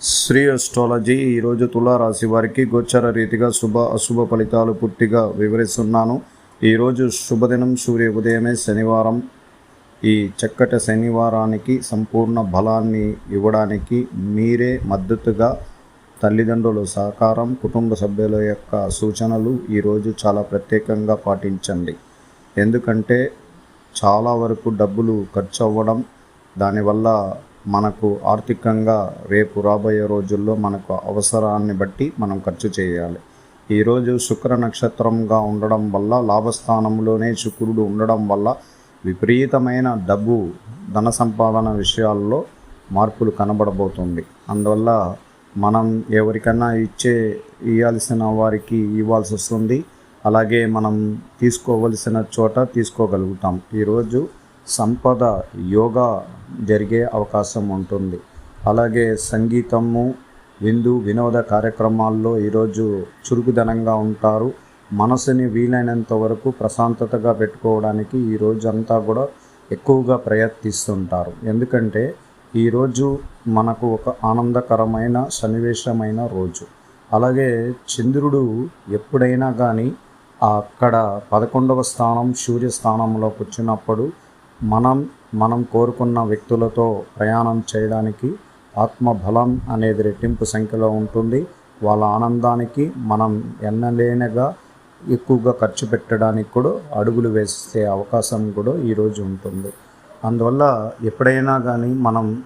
Shri astrology ఈరోజు తులారాశి వారికి గోచర రీతిగా శుభ అశుభ ఫలితాలు పూర్తిగా వివరిస్తున్నాను. ఈరోజు శుభదినం సూర్య ఉదయమే శనివారం. ఈ చక్కటి శనివారానికి సంపూర్ణ బలాన్ని ఇవ్వడానికి మీరే మద్దతుగా తల్లిదండ్రుల సహకారం కుటుంబ సభ్యుల యొక్క సూచనలు ఈరోజు చాలా ప్రత్యేకంగా పాటించండి. ఎందుకంటే చాలా వరకు డబ్బులు ఖర్చు అవ్వడం దానివల్ల మనకు ఆర్థికంగా రేపు రాబోయే రోజుల్లో మనకు అవసరాన్ని బట్టి మనం ఖర్చు చేయాలి. ఈరోజు శుక్ర నక్షత్రంగా ఉండడం వల్ల లాభస్థానంలోనే శుక్రుడు ఉండడం వల్ల విపరీతమైన డబ్బు ధన సంపాదన విషయాల్లో మార్పులు కనబడబోతుంది. అందువల్ల మనం ఎవరికైనా ఇచ్చే ఇవ్వాల్సిన వారికి ఇవ్వాల్సి వస్తుంది. అలాగే మనం తీసుకోవలసిన చోట తీసుకోగలుగుతాం. ఈరోజు సంపద యోగా జరిగే అవకాశం ఉంటుంది. అలాగే సంగీతము విందు వినోద కార్యక్రమాల్లో ఈరోజు చురుకుదనంగా ఉంటారు. మనసుని వీలైనంత వరకు ప్రశాంతతగా పెట్టుకోవడానికి ఈ రోజు అంతా కూడా ఎక్కువగా ప్రయత్నిస్తుంటారు. ఎందుకంటే ఈరోజు మనకు ఒక ఆనందకరమైన సన్నివేశమైన రోజు. అలాగే చంద్రుడు ఎప్పుడైనా కానీ అక్కడ పదకొండవ స్థానం సూర్య స్థానంలోకి వచ్చినప్పుడు మనం మనం కోరుకున్న వ్యక్తులతో ప్రయాణం చేయడానికి ఆత్మబలం అనేది రెట్టింపు సంఖ్యలో ఉంటుంది. వాళ్ళ ఆనందానికి మనం ఎన్నలేనగా ఎక్కువగా ఖర్చు పెట్టడానికి కూడా అడుగులు వేసే అవకాశం కూడా ఈరోజు ఉంటుంది. అందువల్ల ఎప్పుడైనా కానీ మనం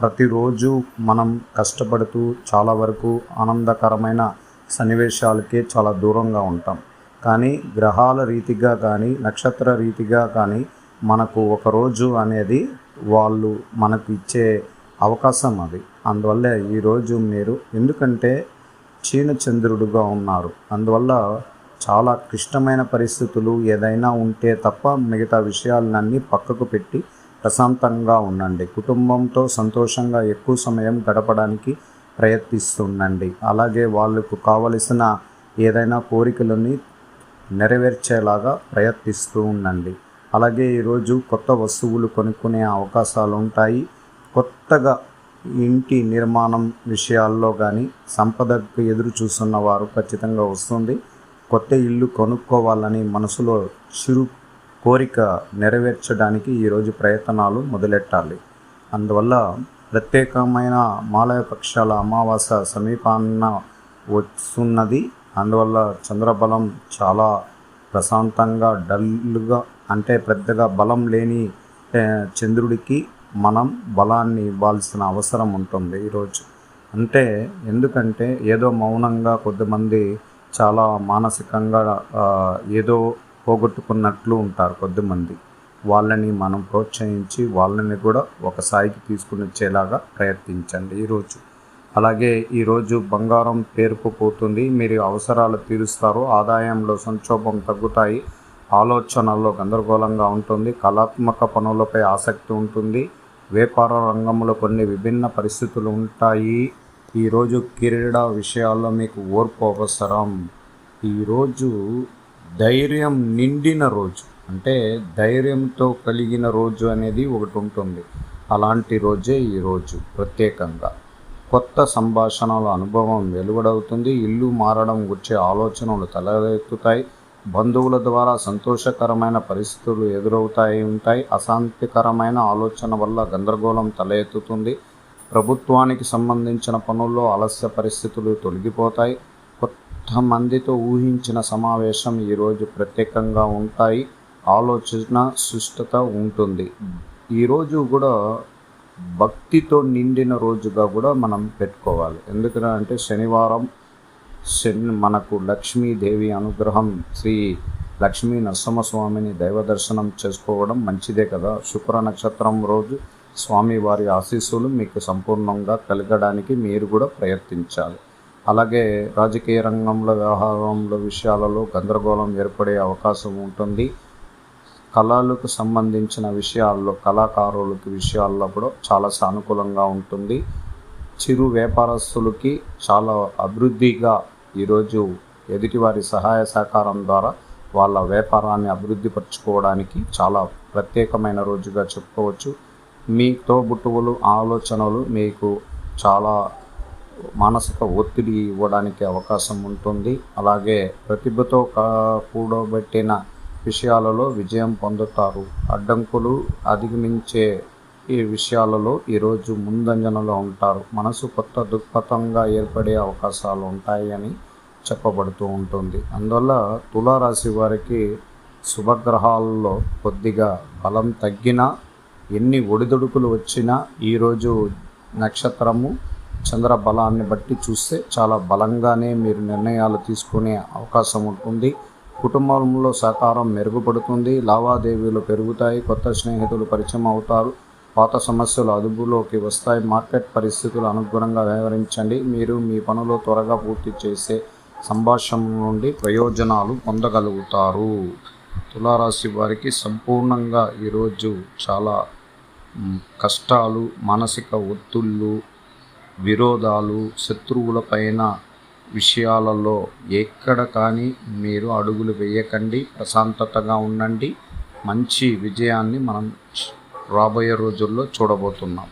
ప్రతిరోజు మనం కష్టపడుతూ చాలా వరకు ఆనందకరమైన సన్నివేశాలకే చాలా దూరంగా ఉంటాం. కానీ గ్రహాల రీతిగా కానీ నక్షత్ర రీతిగా కానీ మనకు ఒక రోజు అనేది వాళ్ళు మనకు ఇచ్చే అవకాశం అది. అందువల్ల ఈరోజు మీరు ఎందుకంటే క్షీణచంద్రుడుగా ఉన్నారు. అందువల్ల చాలా క్లిష్టమైన పరిస్థితులు ఏదైనా ఉంటే తప్ప మిగతా విషయాలన్నీ పక్కకు పెట్టి ప్రశాంతంగా ఉండండి. కుటుంబంతో సంతోషంగా ఎక్కువ సమయం గడపడానికి ప్రయత్నిస్తుండండి. అలాగే వాళ్ళకు కావలసిన ఏదైనా కోరికలని నెరవేర్చేలాగా ప్రయత్నిస్తూ ఉండండి. అలాగే ఈరోజు కొత్త వస్తువులు కొనుక్కునే అవకాశాలు ఉంటాయి. కొత్తగా ఇంటి నిర్మాణం విషయాల్లో కానీ సంపదకు ఎదురు చూస్తున్న వారు ఖచ్చితంగా వస్తుంది. కొత్త ఇల్లు కొనుక్కోవాలని మనసులో చిరు కోరిక నెరవేర్చడానికి ఈరోజు ప్రయత్నాలు మొదలెట్టాలి. అందువల్ల ప్రత్యేకమైన మాలయపక్షాల అమావాస అమావాస్య సమీపాన్న వస్తున్నది. అందువల్ల చంద్రబలం చాలా ప్రశాంతంగా డల్గా అంటే పెద్దగా బలం లేని చంద్రుడికి మనం బలాన్ని ఇవ్వాల్సిన అవసరం ఉంటుంది ఈరోజు. అంటే ఎందుకంటే ఏదో మౌనంగా కొద్దిమంది చాలా మానసికంగా ఏదో పోగొట్టుకున్నట్లు ఉంటారు కొద్దిమంది. వాళ్ళని మనం ప్రోత్సహించి వాళ్ళని కూడా ఒక స్థాయికి తీసుకుని వచ్చేలాగా ప్రయత్నించండి ఈరోజు. అలాగే ఈరోజు బంగారం పేరుకుపోతుంది మీరు అవసరాలు తీరుస్తారు ఆదాయంలో సంక్షోభం తగ్గుతాయి ఆలోచనల్లో గందరగోళంగా ఉంటుంది కళాత్మక పనులపై ఆసక్తి ఉంటుంది వ్యాపార రంగంలో కొన్ని విభిన్న పరిస్థితులు ఉంటాయి. ఈరోజు క్రీడా విషయాల్లో మీకు ఓర్పు అవసరం. ఈరోజు ధైర్యం నిండిన రోజు అంటే ధైర్యంతో కలిగిన రోజు అనేది ఒకటి ఉంటుంది. అలాంటి రోజే ఈరోజు ప్రత్యేకంగా. కొత్త సంభాషణల అనుభవం వెలువడవుతుంది ఇల్లు మారడం వచ్చే ఆలోచనలు తలెత్తుతాయి బంధువుల ద్వారా సంతోషకరమైన పరిస్థితులు ఎదురవుతాయి ఉంటాయి. అశాంతికరమైన ఆలోచన వల్ల గందరగోళం తలెత్తుతుంది. ప్రభుత్వానికి సంబంధించిన పనుల్లో ఆలస్య పరిస్థితులు తొలగిపోతాయి. కొత్త మందితో ఊహించిన సమావేశం ఈరోజు ప్రత్యేకంగా ఉంటాయి. ఆలోచన సుష్టత ఉంటుంది. ఈరోజు కూడా భక్తితో నిండిన రోజుగా కూడా మనం పెట్టుకోవాలి. ఎందుకంటే శనివారం శని మనకు లక్ష్మీదేవి అనుగ్రహం శ్రీ లక్ష్మీ నరసింహస్వామిని దైవ దర్శనం చేసుకోవడం మంచిదే కదా. శుక్ర నక్షత్రం రోజు స్వామివారి ఆశీస్సులు మీకు సంపూర్ణంగా కలగడానికి మీరు కూడా ప్రయత్నించాలి. అలాగే రాజకీయ రంగంలో వ్యవహారంలో విషయాలలో గందరగోళం ఏర్పడే అవకాశం ఉంటుంది. కళలకు సంబంధించిన విషయాల్లో కళాకారులకి విషయాల్లో కూడా చాలా సానుకూలంగా ఉంటుంది. చిరు వ్యాపారస్తులకి చాలా అభివృద్ధిగా ఈరోజు ఎదుటివారి సహాయ సహకారం ద్వారా వాళ్ళ వ్యాపారాన్ని అభివృద్ధి పరుచుకోవడానికి చాలా ప్రత్యేకమైన రోజుగా చెప్పుకోవచ్చు. మీ తోబుట్టువులు ఆలోచనలు మీకు చాలా మానసిక ఒత్తిడి ఇవ్వడానికి అవకాశం ఉంటుంది. అలాగే ప్రతిభతో కూడబెట్టిన విషయాలలో విజయం పొందుతారు. అడ్డంకులు అధిగమించే ఈ విషయాలలో ఈరోజు ముందంజనలో ఉంటారు. మనసు కొత్త దృక్పథంగా ఏర్పడే అవకాశాలు ఉంటాయని చెప్పబడుతూ ఉంటుంది. అందువల్ల తులారాశి వారికి శుభగ్రహాల్లో కొద్దిగా బలం తగ్గినా ఎన్ని ఒడిదుడుకులు వచ్చినా ఈరోజు నక్షత్రము చంద్ర బలాన్ని బట్టి చూస్తే చాలా బలంగానే మీరు నిర్ణయాలు తీసుకునే అవకాశం ఉంటుంది. కుటుంబంలో సహకారం మెరుగుపడుతుంది. లావాదేవీలు పెరుగుతాయి. కొత్త స్నేహితులు పరిచయం అవుతారు. పాత సమస్యలు అదుపులోకి వస్తాయి. మార్కెట్ పరిస్థితులు అనుగుణంగా వ్యవహరించండి. మీరు మీ పనులు త్వరగా పూర్తి చేసే సంభాషణ నుండి ప్రయోజనాలు పొందగలుగుతారు. తులారాశి వారికి సంపూర్ణంగా ఈరోజు చాలా కష్టాలు మానసిక ఒత్తుళ్ళు విరోధాలు శత్రువులపైన విషయాలలో ఎక్కడ కానీ మీరు అడుగులు వేయకండి. ప్రశాంతతగా ఉండండి. మంచి విజయాన్ని మనం రాబోయే రోజుల్లో చూడబోతున్నాం.